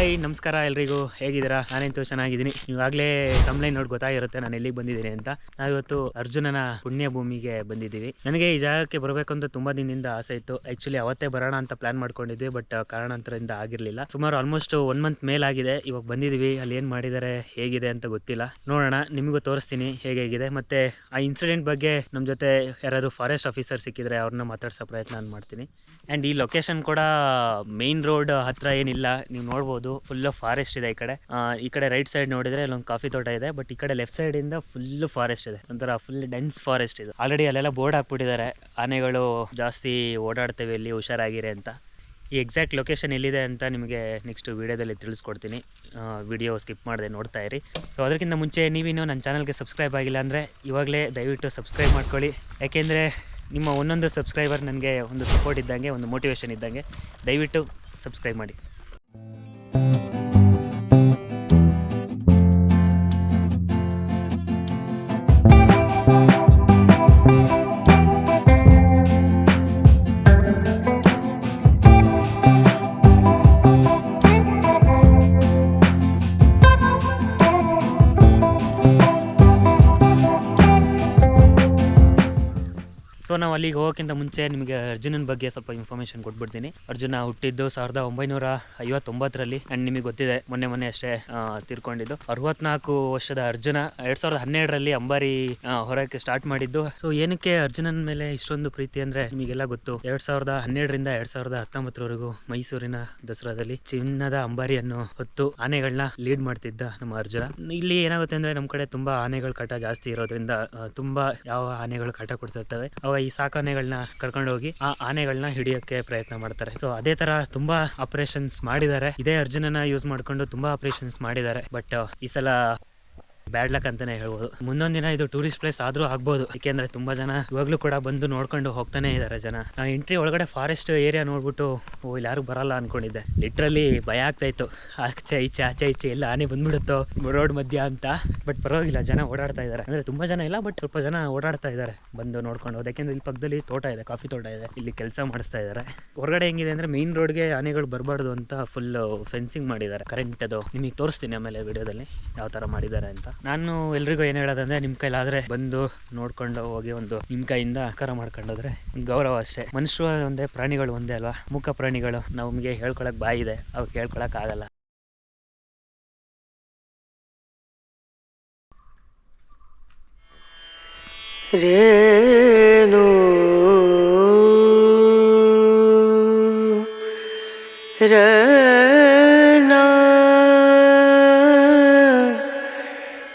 Hi ನಮಸ್ಕಾರ ಎಲ್ರಿಗೂ. ಹೇಗಿದ್ದೀರಾ? ನಾನಂತೂ ಚೆನ್ನಾಗಿದ್ದೀನಿ. ಇವಾಗಲೇ ತಮ್ಲೈನ್ ನೋಡಿ ಗೊತ್ತಾಗಿರುತ್ತೆ. ನಾನು ಎಲ್ಲಿಗೆ ಬಂದಿದ್ದೀನಿ ಅಂತ. ನಾವಿವತ್ತು ಅರ್ಜುನನ ಪುಣ್ಯ ಭೂಮಿಗೆ ಬಂದಿದ್ದೀವಿ. ನನಗೆ ಈ ಜಾಗಕ್ಕೆ ಬರಬೇಕು ಅಂತ ತುಂಬಾ ದಿನದಿಂದ ಆಸೆ ಇತ್ತು. ಆಕ್ಚುಲಿ ಅವತ್ತೇ ಬರೋಣ ಅಂತ ಪ್ಲಾನ್ ಮಾಡ್ಕೊಂಡಿದ್ವಿ ಬಟ್ ಕಾರಣಾಂತರದಿಂದ ಆಗಿರಲಿಲ್ಲ. ಸುಮಾರು ಆಲ್ಮೋಸ್ಟ್ ಒನ್ ಮಂತ್ ಮೇಲಾಗಿದೆ ಇವಾಗ ಬಂದಿದ್ದೀವಿ. ಅಲ್ಲಿ ಏನು ಮಾಡಿದ್ದಾರೆ, ಹೇಗಿದೆ ಅಂತ ಗೊತ್ತಿಲ್ಲ. ನೋಡೋಣ, ನಿಮಗೂ ತೋರಿಸ್ತೀನಿ ಹೇಗೆ ಹೇಗಿದೆ. ಮತ್ತೆ ಆ ಇನ್ಸಿಡೆಂಟ್ ಬಗ್ಗೆ ನಮ್ಮ ಜೊತೆ ಯಾರಾದ್ರು ಫಾರೆಸ್ಟ್ ಆಫೀಸರ್ ಸಿಕ್ಕಿದ್ರೆ ಅವ್ರನ್ನ ಮಾತಾಡ್ಸೋ ಪ್ರಯತ್ನ ಮಾಡ್ತೀನಿ. ಆ್ಯಂಡ್ ಈ ಲೊಕೇಶನ್ ಕೂಡ ಮೇನ್ ರೋಡ್ ಹತ್ರ ಏನಿಲ್ಲ. ನೀವು ನೋಡ್ಬೋದು. ಫುಲ್ ಫಾರೆಸ್ಟ್ ಇದೆ ಈ ಕಡೆ. ಈ ಕಡೆ ರೈಟ್ ಸೈಡ್ ನೋಡಿದ್ರೆ ಅಲ್ಲೊಂದು ಕಾಫಿ ತೋಟ ಇದೆ ಬಟ್ ಈ ಕಡೆ ಲೆಫ್ಟ್ ಸೈಡ್ ಇಂದ ಫುಲ್ ಫಾರೆಸ್ಟ್ ಇದೆ. ಒಂಥರ ಫುಲ್ ಡೆನ್ಸ್ ಫಾರೆಸ್ಟ್ ಇದೆ. ಆಲ್ರೆಡಿ ಅಲ್ಲೆಲ್ಲ ಬೋರ್ಡ್ ಹಾಕ್ಬಿಟ್ಟಿದ್ದಾರೆ. ಆನೆಗಳು ಜಾಸ್ತಿ ಓಡಾಡ್ತೇವೆ ಇಲ್ಲಿ, ಹುಷಾರಾಗಿರಿ ಅಂತ. ಈ ಎಕ್ಸಾಕ್ಟ್ ಲೊಕೇಶನ್ ಎಲ್ಲಿದೆ ಅಂತ ನಿಮಗೆ ನೆಕ್ಸ್ಟ್ ವೀಡಿಯೋದಲ್ಲಿ ತಿಳಿಸ್ಕೊಡ್ತೀನಿ. ವಿಡಿಯೋ ಸ್ಕಿಪ್ ಮಾಡಿದೆ ನೋಡ್ತಾ ಇರಿ. ಸೊ ಅದಕ್ಕಿಂತ ಮುಂಚೆ ನೀವಿನ್ನೂ ನನ್ನ ಚಾನಲ್ಗೆ ಸಬ್ಸ್ಕ್ರೈಬ್ ಆಗಿಲ್ಲ ಅಂದರೆ ಇವಾಗಲೇ ದಯವಿಟ್ಟು ಸಬ್ಸ್ಕ್ರೈಬ್ ಮಾಡ್ಕೊಳ್ಳಿ. ಯಾಕೆಂದರೆ ನಿಮ್ಮ ಒಂದೊಂದು ಸಬ್ಸ್ಕ್ರೈಬರ್ ನನಗೆ ಒಂದು ಸಪೋರ್ಟ್ ಇದ್ದಂಗೆ, ಒಂದು ಮೋಟಿವೇಶನ್ ಇದ್ದಂಗೆ ದಯವಿಟ್ಟು ಸಬ್ಸ್ಕ್ರೈಬ್ ಮಾಡಿ. ಸೊ ನಾವು ಅಲ್ಲಿಗೆ ಹೋಗೋಕ್ಕಿಂತ ಮುಂಚೆ ನಿಮಗೆ ಅರ್ಜುನನ ಬಗ್ಗೆ ಸ್ವಲ್ಪ ಇನ್ಫಾರ್ಮೇಷನ್ ಕೊಟ್ಬಿಡ್ತೀನಿ. ಅರ್ಜುನ ಹುಟ್ಟಿದ್ದು ಸಾವಿರದ ಒಂಬೈನೂರ ಐವತ್ತೊಂಬತ್ತರಲ್ಲಿ ಆ್ಯಂಡ್ ನಿಮಗೆ ಗೊತ್ತಿದೆ, ಮೊನ್ನೆ ಮೊನ್ನೆ ಅಷ್ಟೇ ತೀರ್ಕೊಂಡಿದ್ದು. ಅರವತ್ನಾಲ್ಕು ವರ್ಷದ ಅರ್ಜುನ, ಎರಡ್ ಸಾವಿರದ ಹನ್ನೆರಡರಲ್ಲಿ ಅಂಬಾರಿ ಹೊರಕ್ಕೆ ಸ್ಟಾರ್ಟ್ ಮಾಡಿದ್ದು. ಸೊ ಏನಕ್ಕೆ ಅರ್ಜುನನ ಮೇಲೆ ಇಷ್ಟೊಂದು ಪ್ರೀತಿ ಅಂದ್ರೆ ನಿಮಗೆಲ್ಲ ಗೊತ್ತು. ಎರಡ್ ಸಾವಿರದ ಹನ್ನೆರಡರಿಂದ ಎರಡ್ ಸಾವಿರದ ಹತ್ತೊಂಬತ್ತರವರೆಗೂ ಮೈಸೂರಿನ ದಸರಾದಲ್ಲಿ ಚಿನ್ನದ ಅಂಬಾರಿಯನ್ನು ಹೊತ್ತು ಆನೆಗಳನ್ನ ಲೀಡ್ ಮಾಡ್ತಿದ್ದ ನಮ್ಮ ಅರ್ಜುನ. ಇಲ್ಲಿ ಏನಾಗುತ್ತೆ ಅಂದ್ರೆ ನಮ್ಮ ಕಡೆ ತುಂಬಾ ಆನೆಗಳ ಕಾಟ ಜಾಸ್ತಿ ಇರೋದ್ರಿಂದ ತುಂಬ ಯಾವ ಆನೆಗಳು ಕಾಟ ಕೊಡ್ತಿರ್ತವೆ? ಅವಾಗ ಈ ಸಾಕಾನೆಗಳನ್ನ ಕರ್ಕೊಂಡು ಹೋಗಿ ಆ ಆನೆಗಳನ್ನ ಹಿಡಿಯೋಕೆ ಪ್ರಯತ್ನ ಮಾಡ್ತಾರೆ. ಸೊ ಅದೇ ತರ ತುಂಬಾ ಆಪರೇಷನ್ಸ್ ಮಾಡಿದ್ದಾರೆ. ಇದೇ ಅರ್ಜುನನ ಯೂಸ್ ಮಾಡ್ಕೊಂಡು ತುಂಬಾ ಆಪರೇಷನ್ಸ್ ಮಾಡಿದ್ದಾರೆ. ಬಟ್ ಈ ಸಲ ಬ್ಯಾಡ್ ಲಕ್ ಅಂತಾನೆ ಹೇಳ್ಬೋದು. ಮುಂದೊಂದ್ ದಿನ ಇದು ಟೂರಿಸ್ಟ್ ಪ್ಲೇಸ್ ಆದ್ರೂ ಆಗ್ಬೋದು. ಯಾಕೆಂದ್ರೆ ತುಂಬಾ ಜನ ಇವಾಗ್ಲೂ ಕೂಡ ಬಂದು ನೋಡ್ಕೊಂಡು ಹೋಗ್ತಾನೆ ಇದಾರೆ ಜನ. ಎಂಟ್ರಿ ಒಳಗಡೆ ಫಾರೆಸ್ಟ್ ಏರಿಯಾ ನೋಡ್ಬಿಟ್ಟು, ಓ, ಇಲ್ಲಿ ಯಾರು ಬರಲ್ಲ ಅನ್ಕೊಂಡಿದ್ದೆ. ಲಿಟ್ರಲಿ ಭಯ ಆಗ್ತಾ ಇತ್ತು. ಆಚೆ, ಈಚೆ ಆಚೆ, ಈಚೆ ಎಲ್ಲ ಆನೆ ಬಂದ್ಬಿಡುತ್ತೋ, ರೋಡ್ ಮಧ್ಯ ಅಂತ. ಬಟ್ ಪರವಾಗಿಲ್ಲ, ಜನ ಓಡಾಡ್ತಾ ಇದಾರೆ. ಅಂದ್ರೆ ತುಂಬಾ ಜನ ಇಲ್ಲ ಬಟ್ ಸ್ವಲ್ಪ ಜನ ಓಡಾಡ್ತಾ ಇದಾರೆ. ಬಂದು ನೋಡ್ಕೊಂಡು ಹೋದ್. ಯಾಕೆಂದ್ರೆ ಇಲ್ಲಿ ಪಕ್ಕದಲ್ಲಿ ತೋಟ ಇದೆ, ಕಾಫಿ ತೋಟ ಇದೆ. ಇಲ್ಲಿ ಕೆಲಸ ಮಾಡಿಸ್ತಾ ಇದಾರೆ. ಹೊರಗಡೆ ಹೆಂಗಿದೆ ಅಂದ್ರೆ ಮೇನ್ ರೋಡ್ಗೆ ಆನೆಗಳು ಬರಬಾರ್ದು ಅಂತ ಫುಲ್ ಫೆನ್ಸಿಂಗ್ ಮಾಡಿದ್ದಾರೆ. ಕರೆಂಟ್ ಅದು. ನಿಮಗೆ ತೋರಿಸ್ತೀನಿ ಆಮೇಲೆ ವಿಡಿಯೋದಲ್ಲಿ ಯಾವ ತರ ಮಾಡಿದ್ದಾರೆ ಅಂತ. ನಾನು ಎಲ್ರಿಗೂ ಏನು ಹೇಳೋದಂದ್ರೆ ನಿಮ್ಮ ಕೈಲಾದ್ರೆ ಬಂದು ನೋಡ್ಕೊಂಡು ಹೋಗಿ ಒಂದು ನಿಮ್ಮ ಕೈಯಿಂದ ಆಕಾರ ಮಾಡ್ಕೊಂಡೋದ್ರೆ ಗೌರವ ಅಷ್ಟೇ. ಮನುಷ್ಯರು ಒಂದೇ, ಪ್ರಾಣಿಗಳು ಒಂದೇ ಅಲ್ವಾ? ಮುಖ ಪ್ರಾಣಿಗಳು ನಮಗೆ ಹೇಳ್ಕೊಳಕ್ ಬಾಯಿ ಇದೆ ಅವು ಹೇಳ್ಕೊಳಕ್ ಆಗಲ್ಲ. ರೇನು ರನ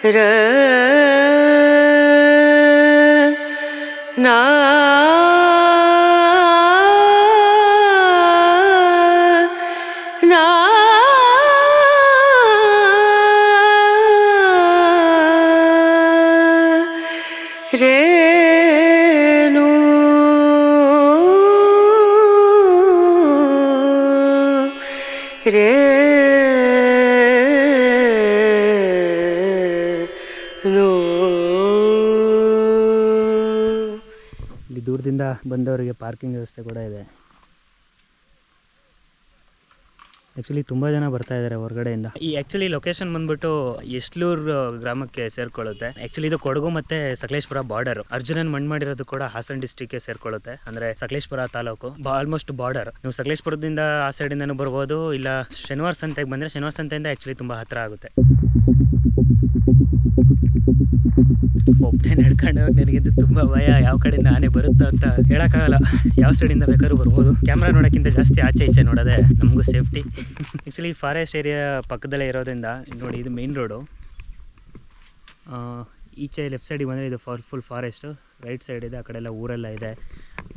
Yeah. ದೂರದಿಂದ ಬಂದವರಿಗೆ ಪಾರ್ಕಿಂಗ್ ವ್ಯವಸ್ಥೆ ಕೂಡ ಇದೆ. ಆ್ಯಕ್ಚುಲಿ ತುಂಬ ಜನ ಬರ್ತಾ ಇದ್ದಾರೆ ಹೊರಗಡೆಯಿಂದ. ಈ ಆ್ಯಕ್ಚುಲಿ ಲೊಕೇಶನ್ ಬಂದ್ಬಿಟ್ಟು ಎಸ್ಲೂರ್ ಗ್ರಾಮಕ್ಕೆ ಸೇರ್ಕೊಳ್ಳುತ್ತೆ. ಆ್ಯಕ್ಚುಲಿ ಇದು ಕೊಡಗು ಮತ್ತೆ ಸಕಲೇಶ್ಪುರ ಬಾರ್ಡರ್ ಅರ್ಜುನನ್ ಮಣ್ಣು ಮಾಡಿರೋದು ಕೂಡ ಹಾಸನ್ ಡಿಸ್ಟಿಕ್ಗೆ ಸೇರ್ಕೊಳ್ಳುತ್ತೆ. ಅಂದ್ರೆ ಸಕಲೇಶ್ಪುರ ತಾಲೂಕು. ಆಲ್ಮೋಸ್ಟ್ ಬಾರ್ಡರ್ ನೀವು ಸಕಲೇಶ್ಪುರದಿಂದ ಆ ಸೈಡಿಂದನೂ ಬರ್ಬೋದು, ಇಲ್ಲ ಶನಿವಾರ ಸಂತೆಗೆ ಬಂದ್ರೆ ಶನಿವಾರ ಸಂತೆಯಿಂದ ಆ್ಯಕ್ಚುಲಿ ತುಂಬ ಹತ್ರ ಆಗುತ್ತೆ. ಒಬ್ಬನೇ ನಡ್ಕೊಂಡು ಹೋಗಿ ನನಗಿಂತ ತುಂಬಾ ಭಯ, ಯಾವ ಕಡೆಯಿಂದ ಆನೆ ಬರುತ್ತೋ ಅಂತ ಹೇಳೋಕ್ಕಾಗಲ್ಲ. ಯಾವ ಸೈಡಿಂದ ಬೇಕಾದ್ರೂ ಬರ್ಬೋದು. ಕ್ಯಾಮ್ರಾ ನೋಡೋಕ್ಕಿಂತ ಜಾಸ್ತಿ ಆಚೆ ಈಚೆ ನೋಡೋದೆ ನಮಗೂ ಸೇಫ್ಟಿ ಆ್ಯಕ್ಚುಲಿ ಫಾರೆಸ್ಟ್ ಏರಿಯಾ ಪಕ್ಕದಲ್ಲೇ ಇರೋದ್ರಿಂದ, ನೋಡಿ ಇದು ಮೇನ್ ರೋಡು ಈಚೆ ಲೆಫ್ಟ್ ಸೈಡಿಗೆ ಬಂದರೆ ಇದು for full forest right side ಇದೆ, ಆ ಕಡೆ ಎಲ್ಲ ಊರೆಲ್ಲ ಇದೆ.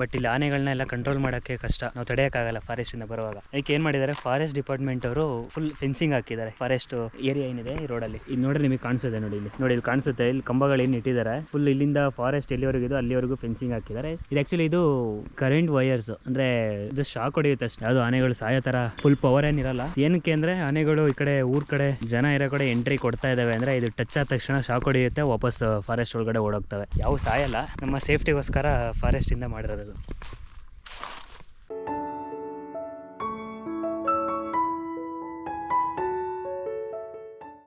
ಬಟ್ ಇಲ್ಲಿ ಆನೆಗಳನ್ನ ಎಲ್ಲ ಕಂಟ್ರೋಲ್ ಮಾಡೋಕ್ಕೆ ಕಷ್ಟ. ನಾವು ತಡೆಯೋಕ್ಕಾಗಲ್ಲ ಫಾರೆಸ್ಟಿಂದ ಬರುವಾಗ. ಅದಕ್ಕೆ ಏನು ಮಾಡಿದ್ದಾರೆ ಫಾರೆಸ್ಟ್ ಡಿಪಾರ್ಟ್ಮೆಂಟ್ ಅವರು ಫುಲ್ ಫೆನ್ಸಿಂಗ್ ಹಾಕಿದ್ದಾರೆ. ಫಾರೆಸ್ಟ್ ಏರಿಯಾ ಏನಿದೆ ಈ ರೋಡಲ್ಲಿ ಇದು ನೋಡ್ರಿ ನಿಮಗೆ ಕಾಣಿಸುತ್ತೆ ನೋಡಿ ಇಲ್ಲಿ. ನೋಡಿ, ಇಲ್ಲಿ ಕಾಣಿಸುತ್ತೆ. ಇಲ್ಲಿ ಕಂಬಗಳು ಏನು ಇಟ್ಟಿದ್ದಾರೆ ಫುಲ್ ಇಲ್ಲಿಂದ ಫಾರೆಸ್ಟ್ ಎಲ್ಲಿವರೆಗೂ ಇದು ಅಲ್ಲಿವರೆಗೂ ಫೆನ್ಸಿಂಗ್ ಹಾಕಿದ್ದಾರೆ. ಇದು ಆ್ಯಕ್ಚುಲಿ ಇದು ಕರೆಂಟ್ ವೈರ್ಸ್ ಅಂದ್ರೆ ಇದು ಶಾಕ್ ಹೊಡೆಯುತ್ತೆ ಅಷ್ಟೇ. ಅದು ಆನೆಗಳು ಸಾಯೋ ತರ ಫುಲ್ ಪವರ್ ಏನಿರಲ್ಲ ಏನಕ್ಕೆ ಅಂದ್ರೆ ಆನೆಗಳು ಈ ಕಡೆ, ಊರ್ ಕಡೆ ಜನ ಇರೋ ಕಡೆ ಎಂಟ್ರಿ ಕೊಡ್ತಾ ಇದಾವೆ ಅಂದ್ರೆ ಇದು ಟಚ್ ಆದ ತಕ್ಷಣ ಶಾಕ್ ಹೊಡೆಯುತ್ತೆ, ವಾಪಸ್ ಫಾರೆಸ್ಟ್ ಒಳಗಡೆ ಓಡೋಗ್ತವೆ. ಯಾವ ಸಾಯಲ್ಲ. ನಮ್ಮ ಸೇಫ್ಟಿಗೋಸ್ಕರ ಫಾರೆಸ್ಟ್ ಇಂದ ಮಾಡಿರೋದು ಅದು.